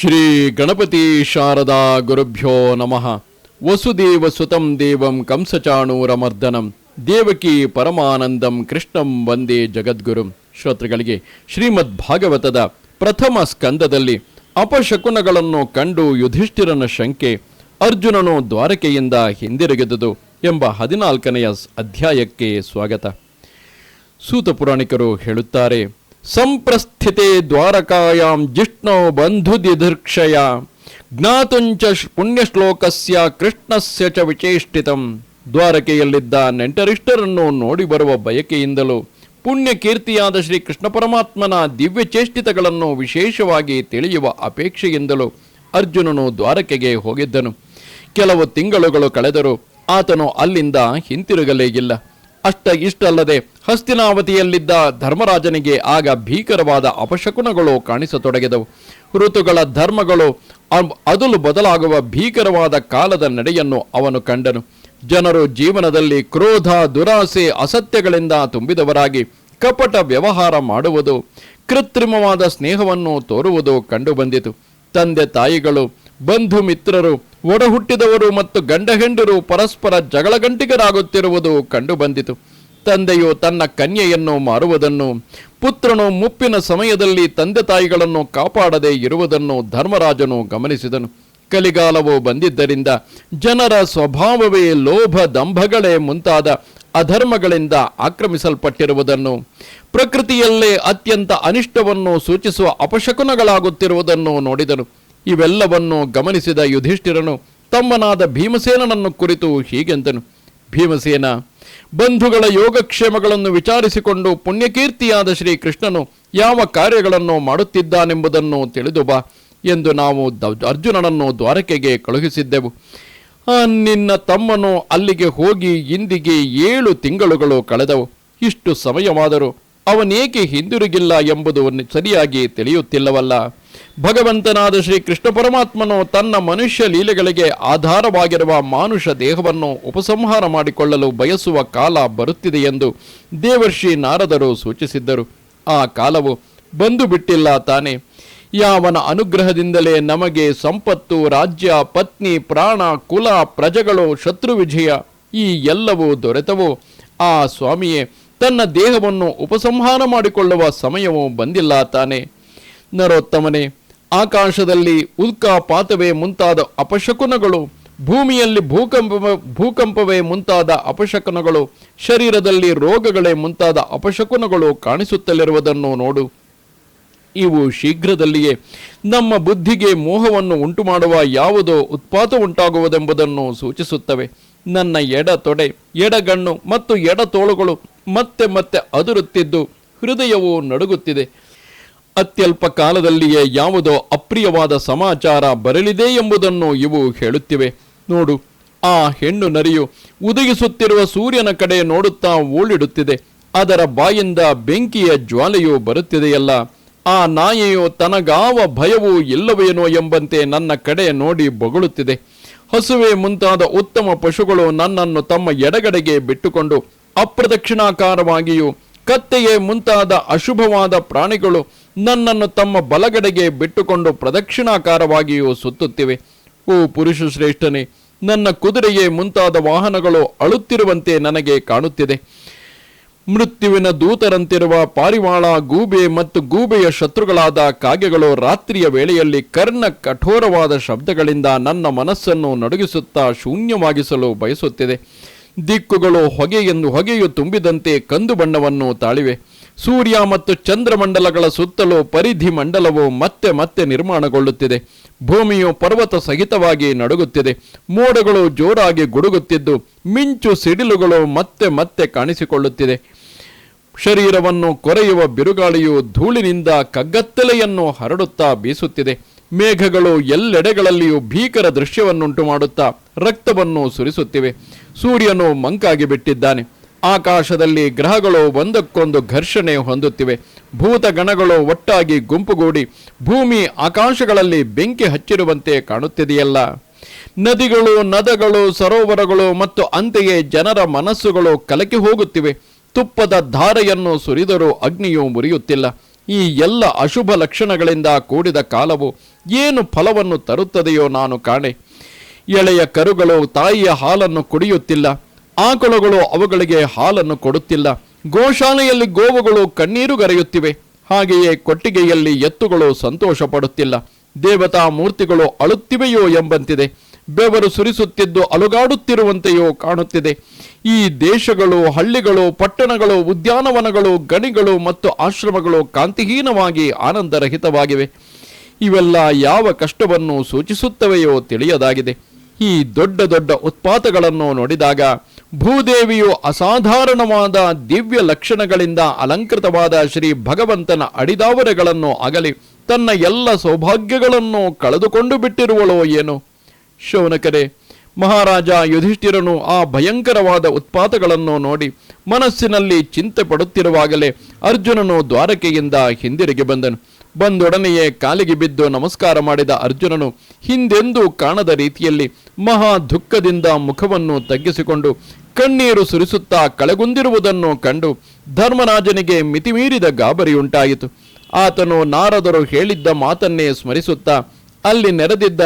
ಶ್ರೀ ಗಣಪತಿ ಶಾರದಾ ಗುರುಭ್ಯೋ ನಮಃ. ವಸುದೇವ ಸುತಂ ದೇವಂ ಕಂಸಚಾಣೂರಮರ್ದನಂ. ದೇವಕಿ ಪರಮಾನಂದಂ ಕೃಷ್ಣಂ ವಂದೇ ಜಗದ್ಗುರು. ಶ್ರೋತೃಗಳಿಗೆ, ಶ್ರೀಮದ್ ಭಾಗವತದ ಪ್ರಥಮ ಸ್ಕಂದದಲ್ಲಿ ಅಪಶಕುನಗಳನ್ನು ಕಂಡು ಯುಧಿಷ್ಠಿರನ ಶಂಕೆ ಅರ್ಜುನನು ದ್ವಾರಕೆಯಿಂದ ಹಿಂದಿರುಗಿದುದು ಎಂಬ ಹದಿನಾಲ್ಕನೆಯ ಅಧ್ಯಾಯಕ್ಕೆ ಸ್ವಾಗತ. ಸೂತ ಪುರಾಣಿಕರು ಹೇಳುತ್ತಾರೆ ಸಂಪ್ರಸ್ಥಿತೆ ದ್ವಾರಕಾಯಾಂ ಜಿಷ್ಣೋ ಬಂಧುದಿಧೃಕ್ಷಯ ಜ್ಞಾತುಂಚ ಶ್- ಪುಣ್ಯಶ್ಲೋಕಸ್ಯ ಕೃಷ್ಣಸ್ಯ ಚ ವಿಚೇಷ್ಟಿತಂ. ದ್ವಾರಕೆಯಲ್ಲಿದ್ದ ನೆಂಟರಿಷ್ಟರನ್ನು ನೋಡಿ ಬರುವ ಬಯಕೆಯಿಂದಲೂ ಪುಣ್ಯ ಕೀರ್ತಿಯಾದ ಶ್ರೀ ಕೃಷ್ಣ ಪರಮಾತ್ಮನ ದಿವ್ಯ ಚೇಷ್ಟಿತಗಳನ್ನು ವಿಶೇಷವಾಗಿ ತಿಳಿಯುವ ಅಪೇಕ್ಷೆಯಿಂದಲೂ ಅರ್ಜುನನು ದ್ವಾರಕೆಗೆ ಹೋಗಿದ್ದನು. ಕೆಲವು ತಿಂಗಳುಗಳು ಕಳೆದರೂ ಆತನು ಅಲ್ಲಿಂದ ಹಿಂತಿರುಗಲೇ ಇಲ್ಲ. ಅಷ್ಟ ಇಷ್ಟಲ್ಲದೆ ಹಸ್ತಿನಾವತಿಯಲ್ಲಿದ್ದ ಧರ್ಮರಾಜನಿಗೆ ಆಗ ಭೀಕರವಾದ ಅಪಶಕುನಗಳು ಕಾಣಿಸತೊಡಗಿದವು. ಋತುಗಳ ಧರ್ಮಗಳು ಅದುಲು ಬದಲಾಗುವ ಭೀಕರವಾದ ಕಾಲದ ನಡೆಯನ್ನು ಅವನು ಕಂಡನು. ಜನರು ಜೀವನದಲ್ಲಿ ಕ್ರೋಧ, ದುರಾಸೆ, ಅಸತ್ಯಗಳಿಂದ ತುಂಬಿದವರಾಗಿ ಕಪಟ ವ್ಯವಹಾರ ಮಾಡುವುದು, ಕೃತ್ರಿಮವಾದ ಸ್ನೇಹವನ್ನು ತೋರುವುದು ಕಂಡುಬಂದಿತು ತಂದೆ ತಾಯಿಗಳು ಬಂಧು ಮಿತ್ರರು, ಒಡಹುಟ್ಟಿದವರು ಮತ್ತು ಗಂಡ ಹೆಂಡರು ಪರಸ್ಪರ ಜಗಳಗಂಟಿಗರಾಗುತ್ತಿರುವುದು ಕಂಡುಬಂದಿತು ತಂದೆಯು ತನ್ನ ಕನ್ಯೆಯನ್ನು ಮಾರುವುದನ್ನು, ಪುತ್ರನು ಮುಪ್ಪಿನ ಸಮಯದಲ್ಲಿ ತಂದೆ ತಾಯಿಗಳನ್ನು ಕಾಪಾಡದೇ ಇರುವುದನ್ನು ಧರ್ಮರಾಜನು ಗಮನಿಸಿದನು. ಕಲಿಗಾಲವು ಬಂದಿದ್ದರಿಂದ ಜನರ ಸ್ವಭಾವವೇ ಲೋಭ ದಂಭಗಳೇ ಮುಂತಾದ ಅಧರ್ಮಗಳಿಂದ ಆಕ್ರಮಿಸಲ್ಪಟ್ಟಿರುವುದನ್ನು, ಪ್ರಕೃತಿಯಲ್ಲೇ ಅತ್ಯಂತ ಅನಿಷ್ಟವನ್ನು ಸೂಚಿಸುವ ಅಪಶಕುನಗಳಾಗುತ್ತಿರುವುದನ್ನು ನೋಡಿದನು. ಇವೆಲ್ಲವನ್ನು ಗಮನಿಸಿದ ಯುಧಿಷ್ಠಿರನು, ತಮ್ಮನಾದ ಭೀಮಸೇನನನ್ನು ಕುರಿತು ಹೀಗೆಂದನು ಭೀಮಸೇನ, ಬಂಧುಗಳ ಯೋಗಕ್ಷೇಮಗಳನ್ನು ವಿಚಾರಿಸಿಕೊಂಡು ಪುಣ್ಯಕೀರ್ತಿಯಾದ ಶ್ರೀಕೃಷ್ಣನು ಯಾವ ಕಾರ್ಯಗಳನ್ನು ಮಾಡುತ್ತಿದ್ದಾನೆಂಬುದನ್ನು ತಿಳಿದು ಬಾ ಎಂದು ನಾವು ಅರ್ಜುನನನ್ನು ದ್ವಾರಕೆಗೆ ಕಳುಹಿಸಿದ್ದೆವು. ನಿನ್ನ ತಮ್ಮನು ಅಲ್ಲಿಗೆ ಹೋಗಿ ಇಂದಿಗೆ ಏಳು ತಿಂಗಳುಗಳು ಕಳೆದವು. ಇಷ್ಟು ಸಮಯವಾದರೂ ಅವನೇಕೆ ಹಿಂದಿರುಗಿಲ್ಲ ಎಂಬುದು ಸರಿಯಾಗಿ ತಿಳಿಯುತ್ತಿಲ್ಲವಲ್ಲ. ಭಗವಂತನಾದ ಶ್ರೀ ಕೃಷ್ಣ ಪರಮಾತ್ಮನು ತನ್ನ ಮನುಷ್ಯ ಲೀಲೆಗಳಿಗೆ ಆಧಾರವಾಗಿರುವ ಮಾನುಷ ದೇಹವನ್ನು ಉಪಸಂಹಾರ ಮಾಡಿಕೊಳ್ಳಲು ಬಯಸುವ ಕಾಲ ಬರುತ್ತಿದೆ ಎಂದು ದೇವರ್ಷಿ ನಾರದರು ಸೂಚಿಸಿದ್ದರು. ಆ ಕಾಲವು ಬಂದು ಬಿಟ್ಟಿಲ್ಲ ತಾನೆ. ಯಾವನ ಅನುಗ್ರಹದಿಂದಲೇ ನಮಗೆ ಸಂಪತ್ತು, ರಾಜ್ಯ, ಪತ್ನಿ, ಪ್ರಾಣ, ಕುಲ, ಪ್ರಜೆಗಳು, ಶತ್ರು ವಿಜಯ ಈ ಎಲ್ಲವೂ ದೊರೆತವೋ. ಆ ಸ್ವಾಮಿಯೇ, ತನ್ನ ದೇಹವನ್ನು ಉಪಸಂಹಾರ ಮಾಡಿಕೊಳ್ಳುವ ಸಮಯವೂ ಬಂದಿಲ್ಲ ತಾನೆ. ನರೋತ್ತಮನೇ ಆಕಾಶದಲ್ಲಿ ಉಲ್ಕಾಪಾತವೇ ಮುಂತಾದ ಅಪಶಕುನಗಳು, ಭೂಮಿಯಲ್ಲಿ ಭೂಕಂಪ ಭೂಕಂಪವೇ ಮುಂತಾದ ಅಪಶಕುನಗಳು, ಶರೀರದಲ್ಲಿ ರೋಗಗಳೇ ಮುಂತಾದ ಅಪಶಕುನಗಳು ಕಾಣಿಸುತ್ತಲಿರುವುದನ್ನು ನೋಡು. ಇವು ಶೀಘ್ರದಲ್ಲಿಯೇ ನಮ್ಮ ಬುದ್ಧಿಗೆ ಮೋಹವನ್ನು ಉಂಟು ಮಾಡುವ ಯಾವುದೋ ಉತ್ಪಾತ ಉಂಟಾಗುವುದೆಂಬುದನ್ನು ಸೂಚಿಸುತ್ತವೆ. ನನ್ನ ಎಡ ತೊಡೆ ಎಡಗಣ್ಣು ಮತ್ತು ಎಡ ತೋಳುಗಳು ಮತ್ತೆ ಮತ್ತೆ ಅದುರುತ್ತಿದ್ದು ಹೃದಯವು ನಡುಗುತ್ತಿದೆ. ಅತ್ಯಲ್ಪ ಕಾಲದಲ್ಲಿಯೇ ಯಾವುದೋ ಅಪ್ರಿಯವಾದ ಸಮಾಚಾರ ಬರಲಿದೆ ಎಂಬುದನ್ನು ಇವು ಹೇಳುತ್ತಿವೆ. ನೋಡು, ಆ ಹೆಣ್ಣು ನರಿಯು ಉದಯಿಸುತ್ತಿರುವ ಸೂರ್ಯನ ಕಡೆ ನೋಡುತ್ತಾ ಓಳಿಡುತ್ತಿದೆ ಅದರ ಬಾಯಿಂದ ಬೆಂಕಿಯ ಜ್ವಾಲೆಯು ಬರುತ್ತಿದೆಯಲ್ಲ, ಆ ನಾಯಿಯು ತನಗಾವ ಭಯವೂ ಇಲ್ಲವೇನೋ ಎಂಬಂತೆ ನನ್ನ ಕಡೆ ನೋಡಿ ಬೊಗಳುತ್ತಿದೆ. ಹಸುವೆ ಮುಂತಾದ ಉತ್ತಮ ಪಶುಗಳು ನನ್ನನ್ನು ತಮ್ಮ ಎಡಗಡೆಗೆ ಬಿಟ್ಟುಕೊಂಡು ಅಪ್ರದಕ್ಷಿಣಾಕಾರವಾಗಿಯೂ ಕತ್ತೆಯೇ ಮುಂತಾದ ಅಶುಭವಾದ ಪ್ರಾಣಿಗಳು ನನ್ನನ್ನು ತಮ್ಮ ಬಲಗಡೆಗೆ ಬಿಟ್ಟುಕೊಂಡು ಪ್ರದಕ್ಷಿಣಾಕಾರವಾಗಿಯೂ ಸುತ್ತುತ್ತಿವೆ. ಓ ಪುರುಷ ಶ್ರೇಷ್ಠನೇ, ನನ್ನ ಕುದುರೆಯೇ ಮುಂತಾದ ವಾಹನಗಳು ಅಳುತ್ತಿರುವಂತೆ ನನಗೆ ಕಾಣುತ್ತಿದೆ. ಮೃತ್ಯುವಿನ ದೂತರಂತಿರುವ ಪಾರಿವಾಳ ಗೂಬೆ ಮತ್ತು ಗೂಬೆಯ ಶತ್ರುಗಳಾದ ಕಾಗೆಗಳು ರಾತ್ರಿಯ ವೇಳೆಯಲ್ಲಿ ಕರ್ಣ ಕಠೋರವಾದ ಶಬ್ದಗಳಿಂದ ನನ್ನ ಮನಸ್ಸನ್ನು ನಡುಗಿಸುತ್ತಾ ಶೂನ್ಯವಾಗಿಸಲು ಬಯಸುತ್ತಿದೆ. ದಿಕ್ಕುಗಳು ಎಂದು ಹೊಗೆಯು ತುಂಬಿದಂತೆ ಕಂದು ಬಣ್ಣವನ್ನು ತಾಳಿವೆ. ಸೂರ್ಯ ಮತ್ತು ಚಂದ್ರಮಂಡಲಗಳ ಸುತ್ತಲೂ ಪರಿಧಿ ಮಂಡಲವು ಮತ್ತೆ ಮತ್ತೆ ನಿರ್ಮಾಣಗೊಳ್ಳುತ್ತಿದೆ. ಭೂಮಿಯು ಪರ್ವತ ಸಹಿತವಾಗಿ ನಡುಗುತ್ತಿದೆ. ಮೋಡಗಳು ಜೋರಾಗಿ ಗುಡುಗುತ್ತಿದ್ದು, ಮಿಂಚು ಸಿಡಿಲುಗಳು ಮತ್ತೆ ಮತ್ತೆ ಕಾಣಿಸಿಕೊಳ್ಳುತ್ತಿದೆ. ಶರೀರವನ್ನು ಕೊರೆಯುವ ಬಿರುಗಾಳಿಯು ಧೂಳಿನಿಂದ ಕಗ್ಗತ್ತಲೆಯನ್ನು ಹರಡುತ್ತಾ ಬೀಸುತ್ತಿದೆ. ಮೇಘಗಳು ಎಲ್ಲೆಡೆಗಳಲ್ಲಿಯೂ ಭೀಕರ ದೃಶ್ಯವನ್ನುಂಟು ಮಾಡುತ್ತಾ ರಕ್ತವನ್ನು ಸುರಿಸುತ್ತಿವೆ. ಸೂರ್ಯನು ಮಂಕಾಗಿ ಬಿಟ್ಟಿದ್ದಾನೆ. ಆಕಾಶದಲ್ಲಿ ಗ್ರಹಗಳು ಒಂದಕ್ಕೊಂದು ಘರ್ಷಣೆ ಹೊಂದುತ್ತಿವೆ. ಭೂತಗಣಗಳು ಒಟ್ಟಾಗಿ ಗುಂಪುಗೂಡಿ ಭೂಮಿ ಆಕಾಶಗಳಲ್ಲಿ ಬೆಂಕಿ ಹಚ್ಚಿರುವಂತೆ ಕಾಣುತ್ತಿದೆಯಲ್ಲ. ನದಿಗಳು, ನದಗಳು, ಸರೋವರಗಳು ಮತ್ತು ಅಂತೆಯೇ ಜನರ ಮನಸ್ಸುಗಳು ಕಲಕಿ ಹೋಗುತ್ತಿವೆ. ತುಪ್ಪದ ಧಾರೆಯನ್ನು ಸುರಿದರೂ ಅಗ್ನಿಯು ಮುರಿಯುತ್ತಿಲ್ಲ. ಈ ಎಲ್ಲ ಅಶುಭ ಲಕ್ಷಣಗಳಿಂದ ಕೂಡಿದ ಕಾಲವು ಏನು ಫಲವನ್ನು ತರುತ್ತದೆಯೋ ನಾನು ಕಾಣೆ. ಎಳೆಯ ಕರುಗಳು ತಾಯಿಯ ಹಾಲನ್ನು ಕುಡಿಯುತ್ತಿಲ್ಲ. ಆಕಳುಗಳು ಅವುಗಳಿಗೆ ಹಾಲನ್ನು ಕೊಡುತ್ತಿಲ್ಲ. ಗೋಶಾಲೆಯಲ್ಲಿ ಗೋವುಗಳು ಕಣ್ಣೀರು ಗರೆಯುತ್ತಿವೆ. ಹಾಗೆಯೇ ಕೊಟ್ಟಿಗೆಯಲ್ಲಿ ಎತ್ತುಗಳು ಸಂತೋಷ ಪಡುತ್ತಿಲ್ಲ ದೇವತಾ ಮೂರ್ತಿಗಳು ಅಳುತ್ತಿವೆಯೋ ಎಂಬಂತಿದೆ. ಬೆವರು ಸುರಿಸುತ್ತಿದ್ದು ಅಲುಗಾಡುತ್ತಿರುವಂತೆಯೋ ಕಾಣುತ್ತಿದೆ. ಈ ದೇಶಗಳು, ಹಳ್ಳಿಗಳು, ಪಟ್ಟಣಗಳು, ಉದ್ಯಾನವನಗಳು, ಗಣಿಗಳು ಮತ್ತು ಆಶ್ರಮಗಳು ಕಾಂತಿಹೀನವಾಗಿ ಆನಂದರಹಿತವಾಗಿವೆ. ಇವೆಲ್ಲ ಯಾವ ಕಷ್ಟವನ್ನು ಸೂಚಿಸುತ್ತವೆಯೋ ತಿಳಿಯದಾಗಿದೆ. ಈ ದೊಡ್ಡ ದೊಡ್ಡ ಉತ್ಪಾತಗಳನ್ನು ನೋಡಿದಾಗ ಭೂದೇವಿಯು ಅಸಾಧಾರಣವಾದ ದಿವ್ಯ ಲಕ್ಷಣಗಳಿಂದ ಅಲಂಕೃತವಾದ ಶ್ರೀ ಭಗವಂತನ ಅಡಿದಾವರೆಗಳನ್ನು ಅಗಲಿ ತನ್ನ ಎಲ್ಲ ಸೌಭಾಗ್ಯಗಳನ್ನು ಕಳೆದುಕೊಂಡು ಬಿಟ್ಟಿರುವಳೋ ಏನು? ಶೌನಕರೇ ಮಹಾರಾಜ ಯುಧಿಷ್ಠಿರನು ಆ ಭಯಂಕರವಾದ ಉತ್ಪಾತಗಳನ್ನು ನೋಡಿ ಮನಸ್ಸಿನಲ್ಲಿ ಚಿಂತೆ ಪಡುತ್ತಿರುವಾಗಲೇ ಅರ್ಜುನನು ದ್ವಾರಕೆಯಿಂದ ಹಿಂದಿರುಗಿ ಬಂದನು. ಬಂದೊಡನೆಯೇ ಕಾಲಿಗೆ ಬಿದ್ದು ನಮಸ್ಕಾರ ಮಾಡಿದ ಅರ್ಜುನನು ಹಿಂದೆಂದೂ ಕಾಣದ ರೀತಿಯಲ್ಲಿ ಮಹಾ ದುಃಖದಿಂದ ಮುಖವನ್ನು ತಗ್ಗಿಸಿಕೊಂಡು ಕಣ್ಣೀರು ಸುರಿಸುತ್ತಾ ಕಳೆಗುಂದಿರುವುದನ್ನು ಕಂಡು ಧರ್ಮರಾಜನಿಗೆ ಮಿತಿಮೀರಿದ ಗಾಬರಿಯುಂಟಾಯಿತು. ಆತನು ನಾರದರು ಹೇಳಿದ್ದ ಮಾತನ್ನೇ ಸ್ಮರಿಸುತ್ತಾ ಅಲ್ಲಿ ನೆರೆದಿದ್ದ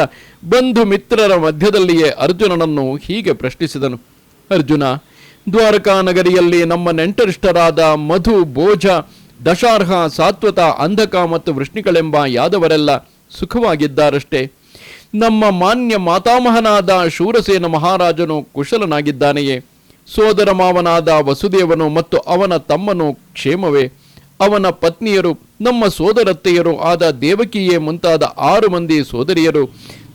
ಬಂಧು ಮಿತ್ರರ ಮಧ್ಯದಲ್ಲಿಯೇ ಅರ್ಜುನನನ್ನು ಹೀಗೆ ಪ್ರಶ್ನಿಸಿದನು. ಅರ್ಜುನ, ದ್ವಾರಕಾ ನಗರಿಯಲ್ಲಿ ನಮ್ಮ ನೆಂಟರಿಷ್ಟರಾದ ಮಧು ಭೋಜ ದಶಾರ್ಹ, ಸಾತ್ವತ, ಅಂಧಕ ಮತ್ತು ವೃಷ್ಣಿಗಳೆಂಬ ಯಾದವರೆಲ್ಲ ಸುಖವಾಗಿದ್ದಾರಷ್ಟೇ. ನಮ್ಮ ಮಾನ್ಯ ಮಾತಾಮಹನಾದ ಶೂರಸೇನ ಮಹಾರಾಜನು ಕುಶಲನಾಗಿದ್ದಾನೆಯೇ. ಸೋದರ ಮಾವನಾದ ವಸುದೇವನು ಮತ್ತು ಅವನ ತಮ್ಮನು ಕ್ಷೇಮವೇ. ಅವನ ಪತ್ನಿಯರು ನಮ್ಮ ಸೋದರತ್ತೆಯರು ಆದ ದೇವಕಿಯೇ ಮುಂತಾದ ಆರು ಮಂದಿ ಸೋದರಿಯರು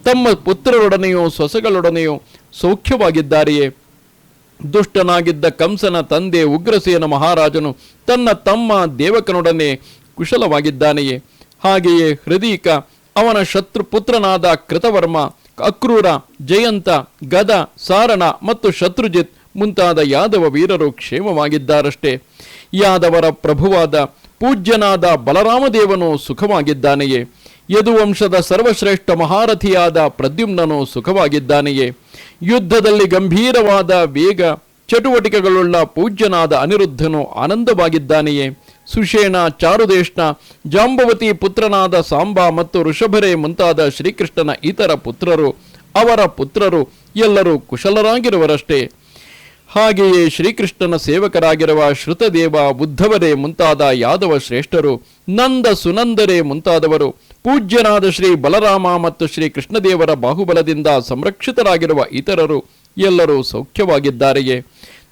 ತಮ್ಮ ಪುತ್ರರೊಡನೆಯೋ ಸೊಸಗಳೊಡನೆಯೋ ಸೌಖ್ಯವಾಗಿದ್ದಾರೆಯೇ. ದುಷ್ಟನಾಗಿದ್ದ ಕಂಸನ ತಂದೆ ಉಗ್ರಸೇನ ಮಹಾರಾಜನು ತನ್ನ ತಮ್ಮ ದೇವಕನೊಡನೆ ಕುಶಲವಾಗಿದ್ದಾನೆಯೇ. ಹಾಗೆಯೇ ಹೃದೀಕ, ಅವನ ಶತ್ರು ಪುತ್ರನಾದ ಕೃತವರ್ಮ, ಅಕ್ರೂರ, ಜಯಂತ, ಗದ, ಸಾರಣ ಮತ್ತು ಶತ್ರುಜಿತ್ ಮುಂತಾದ ಯಾದವ ವೀರರು ಕ್ಷೇಮವಾಗಿದ್ದಾರಷ್ಟೇ. ಯಾದವರ ಪ್ರಭುವಾದ ಪೂಜ್ಯನಾದ ಬಲರಾಮದೇವನು ಸುಖವಾಗಿದ್ದಾನೆಯೇ? ಯದುವಂಶದ ಸರ್ವಶ್ರೇಷ್ಠ ಮಹಾರಥಿಯಾದ ಪ್ರದ್ಯುಮ್ನನು ಸುಖವಾಗಿದ್ದಾನೆಯೇ? ಯುದ್ಧದಲ್ಲಿ ಗಂಭೀರವಾದ ವೇಗ, ಚಟುವಟಿಕೆಗಳುಳ್ಳ ಪೂಜ್ಯನಾದ ಅನಿರುದ್ಧನು ಆನಂದವಾಗಿದ್ದಾನೆಯೇ? ಸುಷೇಣ ಚಾರುದೇಶ್ನ ಜಾಂಬವತಿ ಪುತ್ರನಾದ ಸಾಂಬ ಮತ್ತು ಋಷಭರೆ ಮುಂತಾದ ಶ್ರೀಕೃಷ್ಣನ ಇತರ ಪುತ್ರರು, ಅವರ ಪುತ್ರರು ಎಲ್ಲರೂ ಕುಶಲರಾಗಿರುವರಷ್ಟೇ. ಹಾಗೆಯೇ ಶ್ರೀಕೃಷ್ಣನ ಸೇವಕರಾಗಿರುವ ಶ್ರುತದೇವ ಬುದ್ಧವರೇ ಮುಂತಾದ ಯಾದವ ಶ್ರೇಷ್ಠರು, ನಂದ ಸುನಂದರೇ ಮುಂತಾದವರು, ಪೂಜ್ಯನಾದ ಶ್ರೀ ಬಲರಾಮ ಮತ್ತು ಶ್ರೀ ಕೃಷ್ಣದೇವರ ಬಾಹುಬಲದಿಂದ ಸಂರಕ್ಷಿತರಾಗಿರುವ ಇತರರು ಎಲ್ಲರೂ ಸೌಖ್ಯವಾಗಿದ್ದಾರೆಯೇ.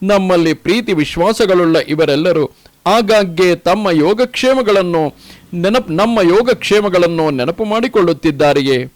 ನಮ್ಮಲ್ಲಿ ಪ್ರೀತಿ ವಿಶ್ವಾಸಗಳುಳ್ಳ ಇವರೆಲ್ಲರೂ ಆಗಾಗ್ಗೆ ತಮ್ಮ ಯೋಗಕ್ಷೇಮಗಳನ್ನು ನೆನಪು, ನಮ್ಮ ಯೋಗಕ್ಷೇಮಗಳನ್ನು ನೆನಪು ಮಾಡಿಕೊಳ್ಳುತ್ತಿದ್ದಾರೆಯೇ.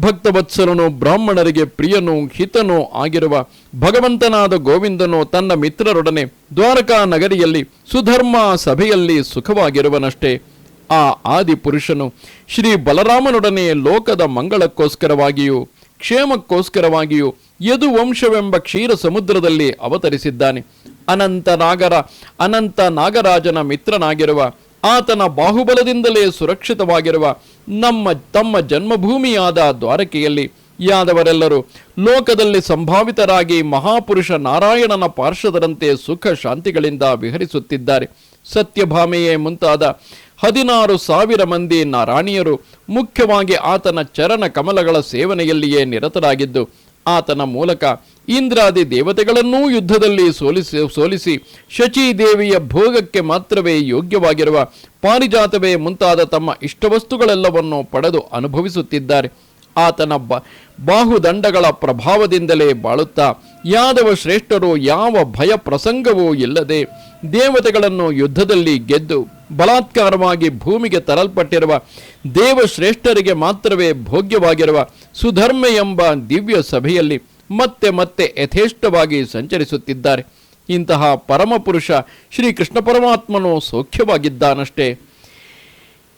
ಭಕ್ತವತ್ಸಲನು, ಬ್ರಾಹ್ಮಣರಿಗೆ ಪ್ರಿಯನೂ, ಹಿತನೂ ಆಗಿರುವ ಭಗವಂತನಾದ ಗೋವಿಂದನು ತನ್ನ ಮಿತ್ರರೊಡನೆ ದ್ವಾರಕಾ ನಗರಿಯಲ್ಲಿ ಸುಧರ್ಮ ಸಭೆಯಲ್ಲಿ ಸುಖವಾಗಿರುವನಷ್ಟೇ. ಆ ಆದಿಪುರುಷನು ಶ್ರೀ ಬಲರಾಮನೊಡನೆ ಲೋಕದ ಮಂಗಳಕ್ಕೋಸ್ಕರವಾಗಿಯೂ, ಕ್ಷೇಮಕ್ಕೋಸ್ಕರವಾಗಿಯೂ ಯದುವಂಶವೆಂಬ ಕ್ಷೀರ ಸಮುದ್ರದಲ್ಲಿ ಅವತರಿಸಿದ್ದಾನೆ. ಅನಂತ ನಾಗರ, ಅನಂತ ನಾಗರಾಜನ ಮಿತ್ರನಾಗಿರುವ ಆತನ ಬಾಹುಬಲದಿಂದಲೇ ಸುರಕ್ಷಿತವಾಗಿರುವ ನಮ್ಮ, ತಮ್ಮ ಜನ್ಮಭೂಮಿಯಾದ ದ್ವಾರಕೆಯಲ್ಲಿ ಯಾದವರೆಲ್ಲರೂ ಲೋಕದಲ್ಲಿ ಸಂಭಾವಿತರಾಗಿ ಮಹಾಪುರುಷ ನಾರಾಯಣನ ಪಾರ್ಶ್ವದರಂತೆ ಸುಖ ಶಾಂತಿಗಳಿಂದ ವಿಹರಿಸುತ್ತಿದ್ದಾರೆ. ಸತ್ಯಭಾಮೆಯೇ ಮುಂತಾದ ಹದಿನಾರು ಸಾವಿರ ಮಂದಿ ನಾರಾಣಿಯರು ಮುಖ್ಯವಾಗಿ ಆತನ ಚರಣ ಕಮಲಗಳ ಸೇವನೆಯಲ್ಲಿಯೇ ನಿರತರಾಗಿದ್ದು ಆತನ ಮೂಲಕ ಇಂದ್ರಾದಿ ದೇವತೆಗಳನ್ನೂ ಯುದ್ಧದಲ್ಲಿ ಸೋಲಿಸಿ ಸೋಲಿಸಿ ಶಚೀದೇವಿಯ ಭೋಗಕ್ಕೆ ಮಾತ್ರವೇ ಯೋಗ್ಯವಾಗಿರುವ ಪಾರಿಜಾತವೇ ಮುಂತಾದ ತಮ್ಮ ಇಷ್ಟವಸ್ತುಗಳೆಲ್ಲವನ್ನು ಪಡೆದು ಅನುಭವಿಸುತ್ತಿದ್ದಾರೆ. ಆತನ ಬಾಹುದಂಡಗಳ ಪ್ರಭಾವದಿಂದಲೇ ಬಾಳುತ್ತಾ ಯಾದವ ಶ್ರೇಷ್ಠರು ಯಾವ ಭಯ ಪ್ರಸಂಗವೂ ಇಲ್ಲದೆ ದೇವತೆಗಳನ್ನು ಯುದ್ಧದಲ್ಲಿ ಗೆದ್ದು ಬಲಾತ್ಕಾರವಾಗಿ ಭೂಮಿಗೆ ತರಲ್ಪಟ್ಟಿರುವ ದೇವಶ್ರೇಷ್ಠರಿಗೆ ಮಾತ್ರವೇ ಭೋಗ್ಯವಾಗಿರುವ ಸುಧರ್ಮ ಎಂಬ ದಿವ್ಯ ಸಭೆಯಲ್ಲಿ ಮತ್ತೆ ಮತ್ತೆ ಯಥೇಷ್ಟವಾಗಿ ಸಂಚರಿಸುತ್ತಿದ್ದಾರೆ. ಇಂತಹ ಪರಮಪುರುಷ ಶ್ರೀ ಕೃಷ್ಣ ಪರಮಾತ್ಮನು ಸೌಖ್ಯವಾಗಿದ್ದಾನಷ್ಟೇ.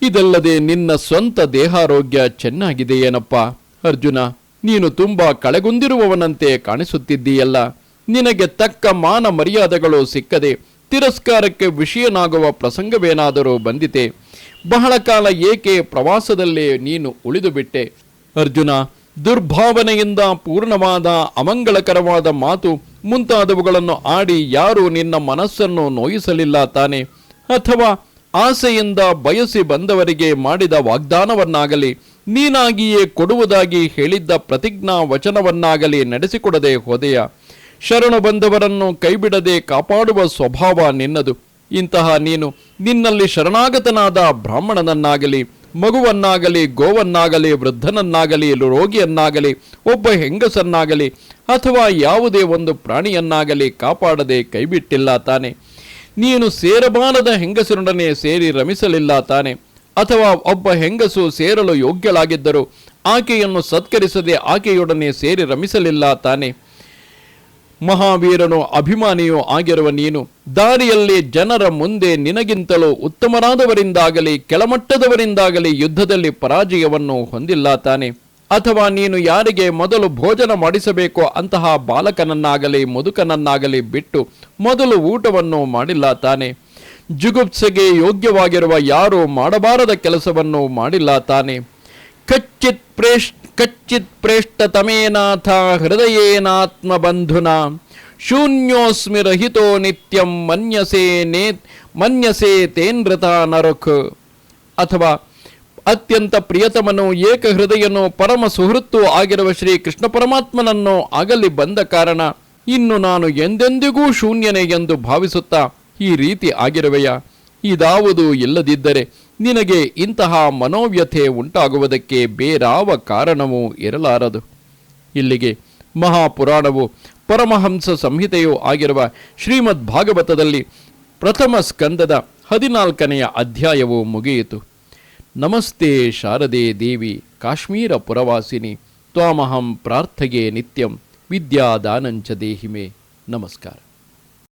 ಇದಲ್ಲದೆ ನಿನ್ನ ಸ್ವಂತ ದೇಹಾರೋಗ್ಯ ಚೆನ್ನಾಗಿದೆಯೇನಪ್ಪ? ಅರ್ಜುನ ನೀನು ತುಂಬ ಕಳೆಗುಂದಿರುವವನಂತೆ ಕಾಣಿಸುತ್ತಿದ್ದೀಯಲ್ಲ. ನಿನಗೆ ತಕ್ಕ ಮಾನ ಮರ್ಯಾದೆಗಳು ಸಿಕ್ಕದೆ ತಿರಸ್ಕಾರಕ್ಕೆ ವಿಷಯನಾಗುವ ಪ್ರಸಂಗವೇನಾದರೂ ಬಂದಿತೆ. ಬಹಳ ಕಾಲ ಏಕೆ ಪ್ರವಾಸದಲ್ಲೇ ನೀನು ಉಳಿದು ಬಿಟ್ಟೆ ಅರ್ಜುನ, ದುರ್ಭಾವನೆಯಿಂದ ಪೂರ್ಣವಾದ ಅಮಂಗಳಕರವಾದ ಮಾತು ಮುಂತಾದವುಗಳನ್ನು ಆಡಿ ಯಾರು ನಿನ್ನ ಮನಸ್ಸನ್ನು ನೋಯಿಸಲಿಲ್ಲ ತಾನೆ. ಅಥವಾ ಆಸೆಯಿಂದ ಬಯಸಿ ಬಂದವರಿಗೆ ಮಾಡಿದ ವಾಗ್ದಾನವನ್ನಾಗಲಿ ನೀನಾಗಿಯೇ ಕೊಡುವುದಾಗಿ ಹೇಳಿದ್ದ ಪ್ರತಿಜ್ಞಾ ವಚನವನ್ನಾಗಲಿ ನಡೆಸಿಕೊಡದೆ ಹೋದೆಯ. ಶರಣು ಬಂದವರನ್ನು ಕೈಬಿಡದೆ ಕಾಪಾಡುವ ಸ್ವಭಾವ ನಿನ್ನದು. ಇಂತಹ ನೀನು ನಿನ್ನಲ್ಲಿ ಶರಣಾಗತನಾದ ಬ್ರಾಹ್ಮಣನನ್ನಾಗಲಿ, ಮಗುವನ್ನಾಗಲಿ, ಗೋವನ್ನಾಗಲಿ, ವೃದ್ಧನನ್ನಾಗಲಿ, ರೋಗಿಯನ್ನಾಗಲಿ, ಒಬ್ಬ ಹೆಂಗಸನ್ನಾಗಲಿ, ಅಥವಾ ಯಾವುದೇ ಒಂದು ಪ್ರಾಣಿಯನ್ನಾಗಲಿ ಕಾಪಾಡದೆ ಕೈಬಿಟ್ಟಿಲ್ಲ ತಾನೆ. ನೀನು ಸೇರಬಾರದ ಹೆಂಗಸರೊಡನೆ ಸೇರಿ ರಮಿಸಲಿಲ್ಲ ತಾನೆ. ಅಥವಾ ಒಬ್ಬ ಹೆಂಗಸು ಸೇರಲು ಯೋಗ್ಯಳಾಗಿದ್ದರೂ ಆಕೆಯನ್ನು ಸತ್ಕರಿಸದೆ ಆಕೆಯೊಡನೆ ಸೇರಿ ರಮಿಸಲಿಲ್ಲ ತಾನೆ. ಮಹಾವೀರನು ಅಭಿಮಾನಿಯೂ ಆಗಿರುವ ನೀನು, ದಾರಿಯಲ್ಲಿ ಜನರ ಮುಂದೆ ನಿನಗಿಂತಲೂ ಉತ್ತಮರಾದವರಿಂದಾಗಲಿ ಕೆಳಮಟ್ಟದವರಿಂದಾಗಲಿ ಯುದ್ಧದಲ್ಲಿ ಪರಾಜಯವನ್ನು ಹೊಂದಿಲ್ಲ ತಾನೆ. ಅಥವಾ ನೀನು ಯಾರಿಗೆ ಮೊದಲು ಭೋಜನ ಮಾಡಿಸಬೇಕೋ ಅಂತಹ ಬಾಲಕನನ್ನಾಗಲಿ, ಮುದುಕನನ್ನಾಗಲಿ ಬಿಟ್ಟು ಮೊದಲು ಊಟವನ್ನು ಮಾಡಿಲ್ಲ ತಾನೆ. ಜುಗುಪ್ಸೆಗೆ ಯೋಗ್ಯವಾಗಿರುವ ಯಾರೂ ಮಾಡಬಾರದ ಕೆಲಸವನ್ನು ಮಾಡಿಲ್ಲ ತಾನೆ. ಕಚ್ಚಿತ್ ಪ್ರೇಷ್, ಕಚ್ಚಿತ್ ಪ್ರೇಷ್ಠತಮೇನಾಥ ಹೃದಯೇನಾತ್ಮ ಬಂಧುನ ಶೂನ್ಯೋಸ್ಮಿ ರಹಿತೋ ನಿತ್ಯಂ ಮನ್ಯಸೇ ನೇ, ಮನ್ಯಸೇ ತೇನ್ರತ ನರಕ್. ಅಥವಾ ಅತ್ಯಂತ ಪ್ರಿಯತಮನು ಏಕಹೃದಯನು ಪರಮ ಸುಹೃತ್ತು ಆಗಿರುವ ಶ್ರೀ ಕೃಷ್ಣ ಪರಮಾತ್ಮನನ್ನು ಆಗಲಿ ಬಂದ ಕಾರಣ ಇನ್ನು ನಾನು ಎಂದೆಂದಿಗೂ ಶೂನ್ಯನೇ ಎಂದು ಭಾವಿಸುತ್ತಾ ಈ ರೀತಿ ಆಗಿರುವೆಯಾ? ಇದಾವುದು ಇಲ್ಲದಿದ್ದರೆ ನಿನಗೆ ಇಂತಹ ಮನೋವ್ಯಥೆ ಉಂಟಾಗುವುದಕ್ಕೆ ಬೇರಾವ ಕಾರಣವೂ ಇರಲಾರದು. ಇಲ್ಲಿಗೆ ಮಹಾಪುರಾಣವು ಪರಮಹಂಸ ಸಂಹಿತೆಯೂ ಆಗಿರುವ ಶ್ರೀಮದ್ ಭಾಗವತದಲ್ಲಿ ಪ್ರಥಮ ಸ್ಕಂದದ ಹದಿನಾಲ್ಕನೆಯ ಅಧ್ಯಾಯವು ಮುಗಿಯಿತು. ನಮಸ್ತೆ ಶಾರದೆ ದೇವಿ ಕಾಶ್ಮೀರ ಪುರವಾಸಿನಿ, ತ್ವಾಮಹಂ ಪ್ರಾರ್ಥಗೆ ನಿತ್ಯಂ ವಿದ್ಯಾದಾನಂಚ ದೇಹಿಮೆ. ನಮಸ್ಕಾರ.